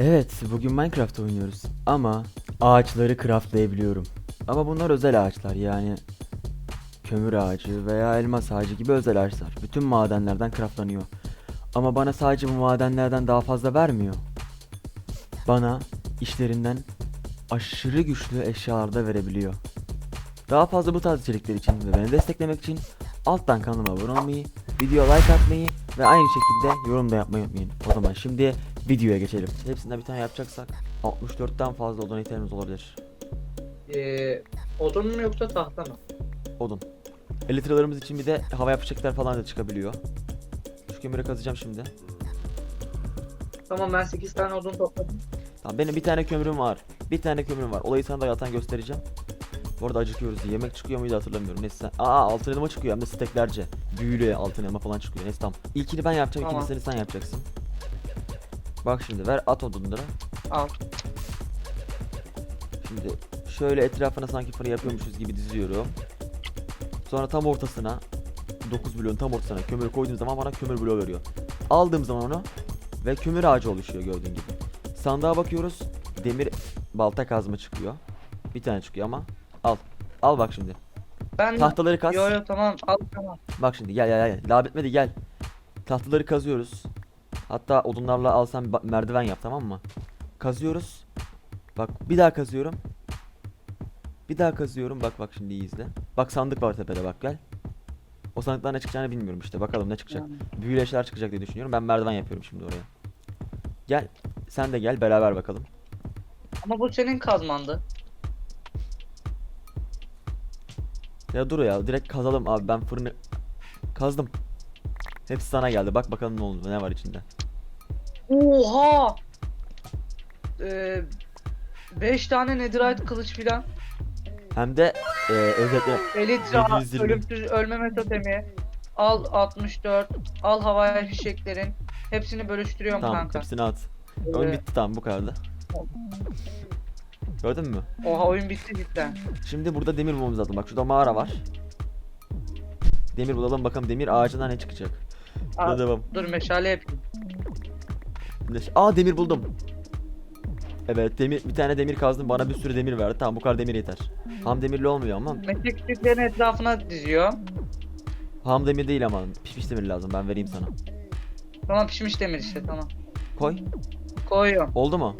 Evet, bugün Minecraft oynuyoruz ama ağaçları craftlayabiliyorum. Ama bunlar özel ağaçlar yani kömür ağacı veya elmas ağacı gibi özel ağaçlar. Bütün madenlerden craftlanıyor. Ama bana sadece bu madenlerden daha fazla vermiyor. Bana işlerinden aşırı güçlü eşyalar da verebiliyor. Daha fazla bu tarz içerikler için ve beni desteklemek için alttan kanalıma abone olmayı, video like atmayı ve aynı şekilde yorum da yapmayı unutmayın. O zaman şimdi videoya geçelim. Hepsinden bir tane yapacaksak 64'ten fazla odana ihtiyacımız olabilir. Ee, odun mu yoksa tahta mı? Odun. Elitralarımız için bir de hava yapacaklar falan da çıkabiliyor. Şu kömürü kazacağım şimdi. Tamam ben 8 tane odun topladım. Tamam benim bir tane kömürüm var. Bir tane kömürüm var. Olayı sana da zaten göstereceğim. Bu arada acıkıyoruz. Yemek çıkıyor muydu hatırlamıyorum. Neyse sen... Aa altın elma çıkıyor hem de steklerce. Büyülü altın elma falan çıkıyor. Neyse tamam. İlkini ben yapacağım. Tamam. ikincisini sen yapacaksın. Bak şimdi ver at odunları. Al. Şimdi şöyle etrafına sanki fırın yapıyormuşuz gibi diziyorum. Sonra tam ortasına 9 bloğun tam ortasına kömür koyduğum zaman bana kömür bloğu veriyor. Aldığım zaman onu ve kömür ağacı oluşuyor gördüğün gibi. Sandığa bakıyoruz. Demir balta kazma çıkıyor. Bir tane çıkıyor ama al. Al bak şimdi. Ben Tahtaları kaz. Yo yo tamam al tamam. Bak şimdi gel gel gel. Daha bitmedi gel. Tahtaları kazıyoruz. Hatta odunlarla alsam merdiven yap tamam mı? Kazıyoruz. Bak bir daha kazıyorum. Bir daha kazıyorum. Bak bak şimdi iyi izle. Bak sandık var tepede bak gel. O sandıktan ne çıkacağını bilmiyorum işte. Bakalım ne çıkacak. Büyülü eşyalar çıkacak diye düşünüyorum. Ben merdiven yapıyorum şimdi oraya. Gel. Sen de gel beraber bakalım. Ama bu senin kazmandı. Ya dur ya direkt kazalım abi ben fırını kazdım. Hepsi sana geldi. Bak bakalım ne oldu. Ne var içinde. Oha! Ee, 5 tane netherite kılıç filan. Hem de e, özetle Elitra, 720. ölümsüz ölmeme totemi. Al 64. Al havai fişeklerin. Hepsini bölüştürüyorum Tamam kanka. hepsini at. Oyun Ee, bitti tamam bu kadardı. Gördün mü? Oha oyun bitti cidden. Şimdi burada demir bulmamız lazım. Bak şurada mağara var. Demir bulalım bakalım demir ağacından ne çıkacak. Aa, devam. dur meşale yapayım. Ne- Aa demir buldum. Evet demir bir tane demir kazdım bana bir sürü demir verdi. Tamam bu kadar demir yeter. Ham demirli olmuyor ama. Metal küçüklerin etrafına diziyor. Ham demir değil ama pişmiş demir lazım ben vereyim sana. Tamam pişmiş demir işte tamam. Koy. Koyuyorum. Oldu mu?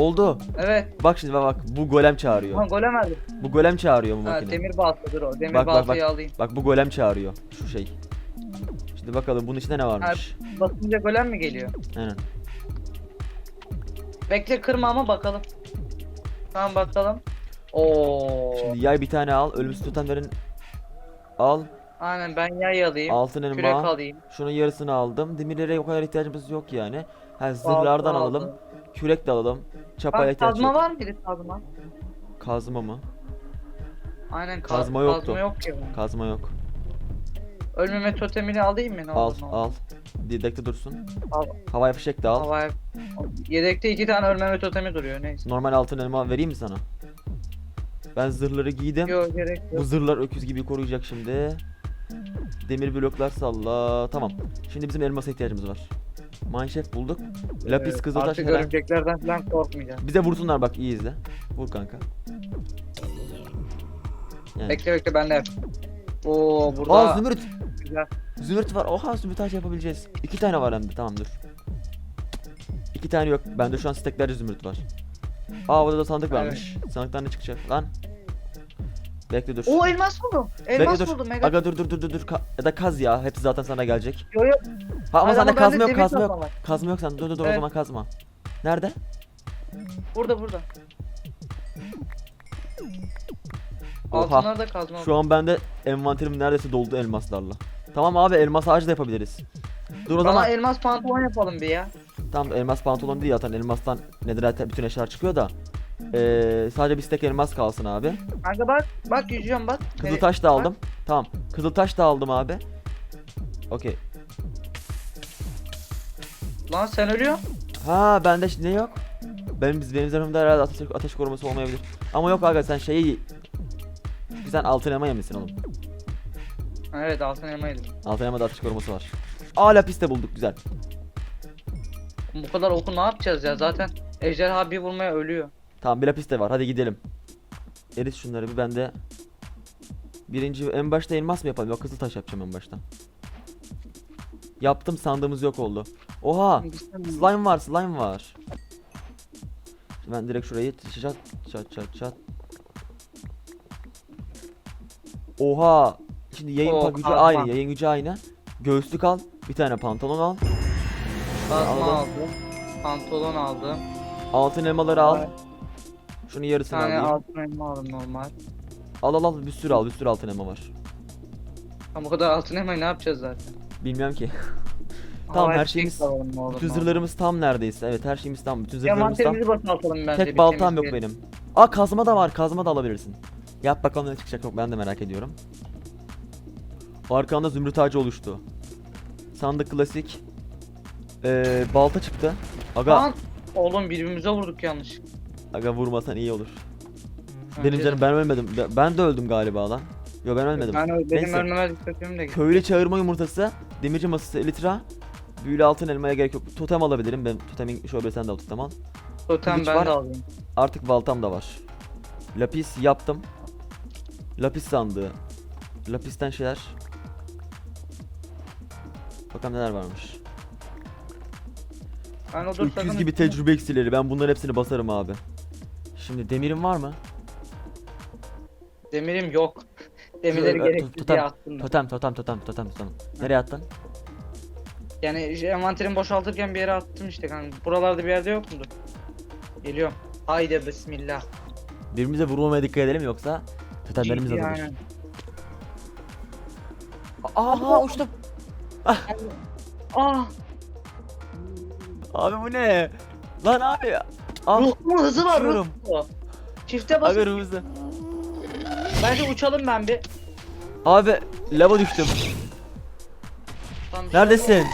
Oldu. Evet. Bak şimdi bak, bak bu golem çağırıyor. Tamam golem verdim. Bu golem çağırıyor bu Ha, makine. demir baltadır o. Demir Bak, bak, baltayı bak. alayım. Bak bu golem çağırıyor. Şu şey. Şimdi bakalım bunun içinde ne varmış. Basınca golem mi geliyor? Aynen. Bekle kırma ama bakalım. Tamam bakalım. Oo. Şimdi yay bir tane al. Ölümsüz totemlerin al. Aynen ben yay alayım. Altın Kürek elma. alayım. Şunun yarısını aldım. Demirlere o kadar ihtiyacımız yok yani. Ha zırhlardan alalım. aldım. Kürek de alalım. Çapaya Bak ihtiyaç kazma yok. var mıydı kazma? Kazma mı? Aynen ka- Kazma yoktu. Kazma yok ki. Kazma yok. Ölmeme totemini alayım mı? Ne al olur, ne olur. al. Didekte dursun. Al. Havai fişek de al. Havaya... Yedekte iki tane ölmeme totemi duruyor neyse. Normal altın elma vereyim mi sana? Ben zırhları giydim. Yok gerek Bu yok. zırhlar öküz gibi koruyacak şimdi. Demir bloklar salla. Tamam. Şimdi bizim elmasa ihtiyacımız var. Mineshaft bulduk. Lapis Ee, kızıltaş Artık herhangi- örümceklerden falan korkmayacağım. Bize vursunlar bak iyi izle. Vur kanka. Yani. Bekle bekle ben de yap. Oo burada Aa zümrüt. güzel. Zümrüt var. Oha zümrüt ağacı yapabileceğiz. İki tane var hem de. Tamam dur. İki tane yok. Bende şu an steklerce zümrüt var. Aa burada da sandık Evet. varmış. Sandıktan ne çıkacak lan? Bekle dur. Oo elmas buldum. Bekle Elmas dur. buldum. Mega. Aga dur dur dur dur dur. Ka- ya da kaz ya. Hepsi zaten sana gelecek. Yo yo. Ha ama Hayır, sende bende kazma yok, demir kazma yok. kazma var. Kazma yok sende. Dur dur dur o Evet. zaman kazma. Nerede? Burada burada. Oha. Altınlarda da kazma. Şu an bende envanterim neredeyse doldu elmaslarla. Tamam abi elmas ağacı da yapabiliriz. Dur o Bana zaman. elmas pantolon yapalım bir ya. Tamam elmas pantolon değil zaten elmastan netherite bütün eşyalar çıkıyor da. Ee, sadece bir stek elmas kalsın abi. Kanka bak bak yüzüyorum bak. Kızıl taş da aldım. Tamam. Kızıl taş da aldım abi. Okey. Lan sen ölüyorsun. Ha bende ş- ne yok? Benim benim üzerimde herhalde ateş, ateş koruması olmayabilir. Ama yok aga sen şeyi sen altın elma yemişsin oğlum. Evet altın elma yedim. Altın elmada ateş koruması var. Aa lapis de bulduk güzel. Bu kadar oku ne yapacağız ya? Zaten ejderha bir vurmaya ölüyor. Tamam bir lapis de var. Hadi gidelim. Erit şunları bir ben de birinci en başta elmas mı yapalım? Yok kızıl taş yapacağım en başta. Yaptım sandığımız yok oldu. Oha! Slime var, slime var. Ben direkt şurayı çat çat çat çat. Oha! Şimdi yayın Oo, gücü kazma. aynı, yayın gücü aynı. Göğüslük al, bir tane pantolon al. Kazma Aldım. aldım. Pantolon aldım. Altın elmaları al. Şunu Bir yarısını tane alayım. altın elma aldım normal. Al al al bir sürü al, bir sürü altın elma var. Ha, bu kadar altın elmayı ne yapacağız zaten? Bilmiyorum ki. Tamam, her şeyimiz- Bütün zırhlarımız tam neredeyse. Evet her şeyimiz tam. Bütün zırhlarımız tam. Envanterimizi boşaltalım bence. Tek bir baltam yok temizleyelim. benim. Aa kazma da var. Kazma da alabilirsin. Yap bakalım ne çıkacak yok ben de merak ediyorum. Arkanda zümrüt ağacı oluştu. Sandık klasik. Ee, balta çıktı. Aga, Lan! Oğlum birbirimize vurduk yanlış. aga vurmasan iyi olur. Benim canım ben ölmedim. Ben- de öldüm galiba lan. Yo ben ölmedim. Ben öyle- benim Neyse. ölmeme dikkatim de gitti. Köylü çağırma yumurtası, demirci masası elitra, büyülü altın elmaya gerek yok. Totem alabilirim. Ben totemin şöyle sen de al totem al. Totem kılıç ben var. de alayım. Artık baltam da var. Lapis yaptım. Lapis sandığı. Lapisten şeyler. Bakalım neler varmış. Ben o dur Öküz sakın gibi üstüne- tecrübe eksileri. Ben bunların hepsini basarım abi. Şimdi demirim var mı? Demirim yok. Demirleri Şu, e, gerekli diye attım ben. Totem totem totem totem totem. Nereye attın? Yani envanterimi boşaltırken bir yere attım işte kanka. Buralarda bir yerde yok mudur? Geliyorum. Haydi bismillah. Birbirimize vurmamaya dikkat edelim yoksa totemlerimiz Ciddi azalır. yani. Aha uçtum. Ah! Abi bu ne? Lan abi. Al. Ruhlumun hızı var uçuyorum. ruhlu. Çifte Abi hızlı. bence uçalım ben bir. Abi lava düştüm. Neredesin?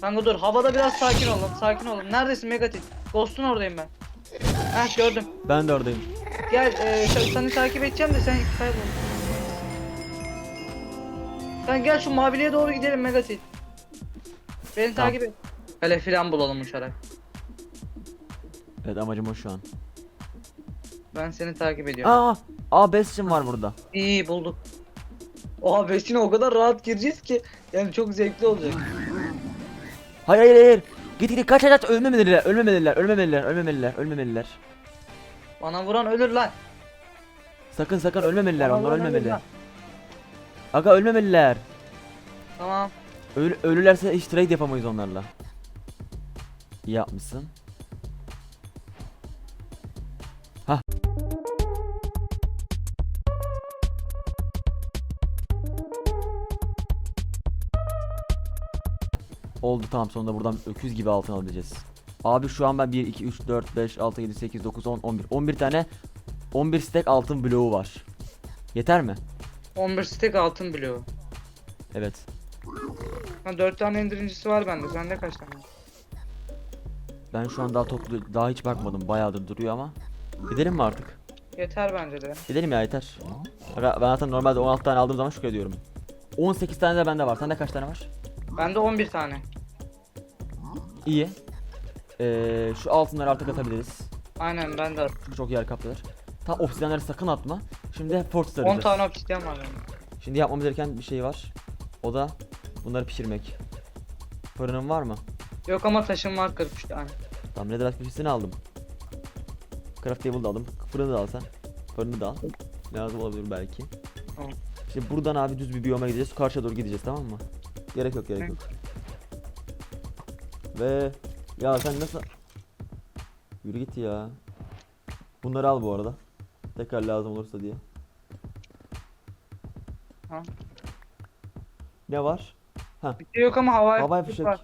Kanka dur havada biraz sakin olun sakin olun. Neredesin Megatit? Ghost'un oradayım ben. Heh gördüm. Ben de oradayım. Gel e, sen- seni takip edeceğim de sen kaybol. Sen gel şu maviliğe doğru gidelim Megatit. Beni Tamam. takip et. Kale filan bulalım uçarak. Evet amacım o şu an. Ben seni takip ediyorum. Aa, aa Bastion var burada. İyi bulduk. Oha Besine o kadar rahat gireceğiz ki yani çok zevkli olacak. Hayır hayır hayır. Git git kaç kaç ölmemeliler, ölmemeliler, ölmemeliler, ölmemeliler, ölmemeliler. Bana vuran ölür lan. Sakın sakın ölmemeliler, Bana onlar vuran ölür ölmemeli. lan. Aga ölmemeliler. Tamam. Öl ölürlerse hiç trade yapamayız onlarla. İyi yapmışsın. Hah. Oldu tamam sonunda buradan öküz gibi altın alabileceğiz. Abi şu an ben 1, 2, 3, 4, 5, 6, 7, 8, 9, 10, 11. 11 tane 11 stack altın bloğu var. Yeter mi? 11 stack altın bloğu. Evet. Ha 4 tane indirincisi var bende. Sende kaç tane? Ben şu an daha toplu daha hiç bakmadım. Bayağıdır duruyor ama. Gidelim mi artık? Yeter bence de. Gidelim ya yeter. Ben zaten normalde 16 tane aldığım zaman şükrediyorum. 18 tane de bende var. Sende kaç tane var? Bende 11 tane. İyi. Ee, şu altınları artık atabiliriz. Aynen bende. Çünkü çok yer kaplıyor. Ta obsidyenleri sakın atma. Şimdi fortress 10 arayacağız. tane obsidyen var bende. Şimdi yapmamız gereken bir şey var. O da bunları pişirmek. Fırının var mı? Yok ama taşım var 43 tane. Tamam netherite pişirsini aldım. Craft table da aldım. Fırını da al sen. Fırını da al. Lazım olabilir belki. Tamam. Şimdi buradan abi düz bir biyoma gideceğiz. Karşıya doğru gideceğiz tamam mı? Gerek yok gerek Hı. yok. Ve ya sen nasıl Yürü git ya. Bunları al bu arada. Tekrar lazım olursa diye. Ha. Ne var? Bir şey yok ama havai, Havai fişek fişek. var.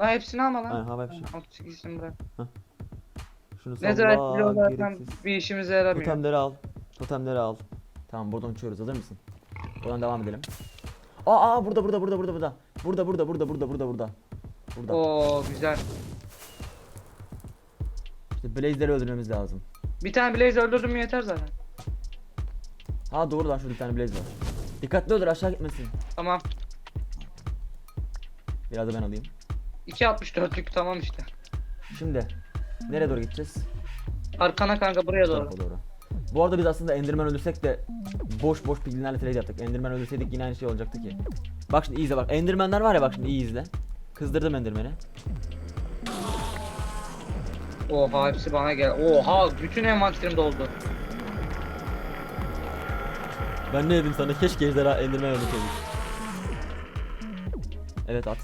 Lan hepsini alma lan. Aynen havai fişek. 38'sini bırak. Şunu salla. bloğu zaten gereksiz. bir işimize yaramıyor. Totemleri al. Totemleri al. Tamam buradan uçuyoruz hazır mısın? Buradan devam edelim. Aa, aa burada burada burada burada burada. Burada burada burada burada burada burada. Burada. Oo güzel. İşte Blaze'leri öldürmemiz lazım. Bir tane Blaze öldürdüm mü yeter zaten. Ha doğru lan şurada bir tane Blaze var. Dikkatli öldür aşağı gitmesin. Tamam. Biraz da ben alayım. 2.64'lük tamam işte. Şimdi nereye doğru gideceğiz? Arkana kanka buraya Bu doğru. tarafa doğru. Bu arada biz aslında Enderman öldürsek de boş boş piglinlerle trade yaptık. Enderman öldürseydik yine aynı şey olacaktı ki. Bak şimdi iyi izle bak. Endermanler var ya bak şimdi iyi izle. Kızdırdım Enderman'i. Oha hepsi bana gel. Oha bütün envanterim doldu. Ben ne dedim sana? Keşke ejderha Enderman öldürseydik. Evet at.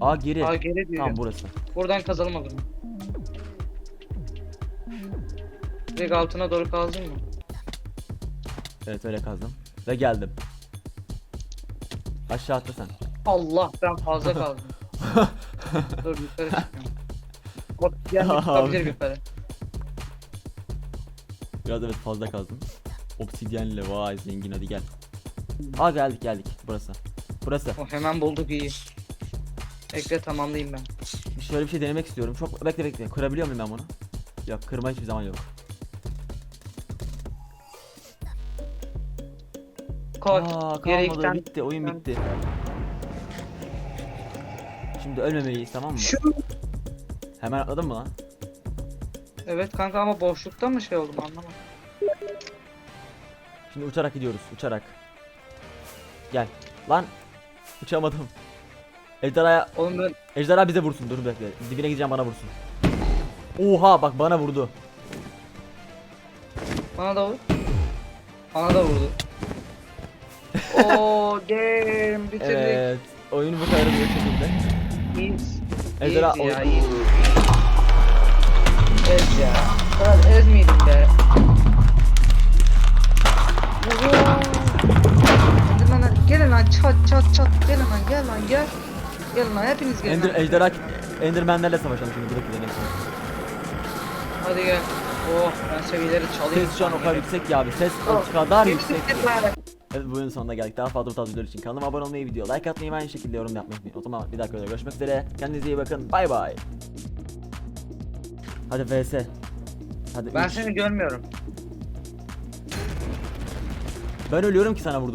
Aa geri. Aa geri diyor. Tamam burası. Buradan kazalım zaman. Direkt altına doğru kazdın mı? Evet öyle kazdım. Ve geldim. Aşağı atla sen. Allah ben fazla kaldım. Dur yukarı çıkıyorum. Obsidiyen Abi. çıkabilir yukarı. Biraz evet fazla kazdım. Obsidyenle vay zengin hadi gel. Aa geldik geldik burası. Burası. Oh, hemen bulduk iyi. Bekle tamamlayayım ben. Şöyle bir şey denemek istiyorum. Çok bekle bekle. Kırabiliyor muyum ben bunu? Yok kırma hiçbir zaman yok. Koy. Aa kalmadı tane- bitti oyun bitti. Şimdi ölmemeliyiz tamam mı? Şu. Hemen atladın mı lan? Evet kanka ama boşlukta mı şey oldum anlamadım. Şimdi uçarak gidiyoruz uçarak. Gel. Lan. Uçamadım. Ejderhaya Oğlum ben Ejderha bize vursun. Dur bekle. Dibine gideceğim bana vursun. Oha bak bana vurdu. bana da vur. Bana da vurdu. Oo damn bitirdik. Evet. Oyunu bu kadar bir şekilde. İyiyiz. Ejderha İyiyiz ya iyiyiz. Ez ya. Kadar ez miydim be? Oho. Endermanlar gelin lan çat çat çat gelin lan gel lan gel. Gelin lan hepiniz gelin Ender, lan. ejderha Endermenlerle savaşalım şimdi direkt gidelim. Hadi gel. Oh ben seviyeleri çalayım. Ses şu an o kadar yüksek ki abi. Ses Oh, o kadar yüksek. ki. Evet bu oyunun sonuna geldik. Daha fazla bu tarz videolar için kanalıma abone olmayı, video like atmayı ve aynı şekilde yorum yapmayı unutmayın. O zaman bir videoda görüşmek üzere. Kendinize iyi bakın. Bay bay. Hadi vs. Hadi Ben üç. seni görmüyorum. Ben ölüyorum ki sana vurdum.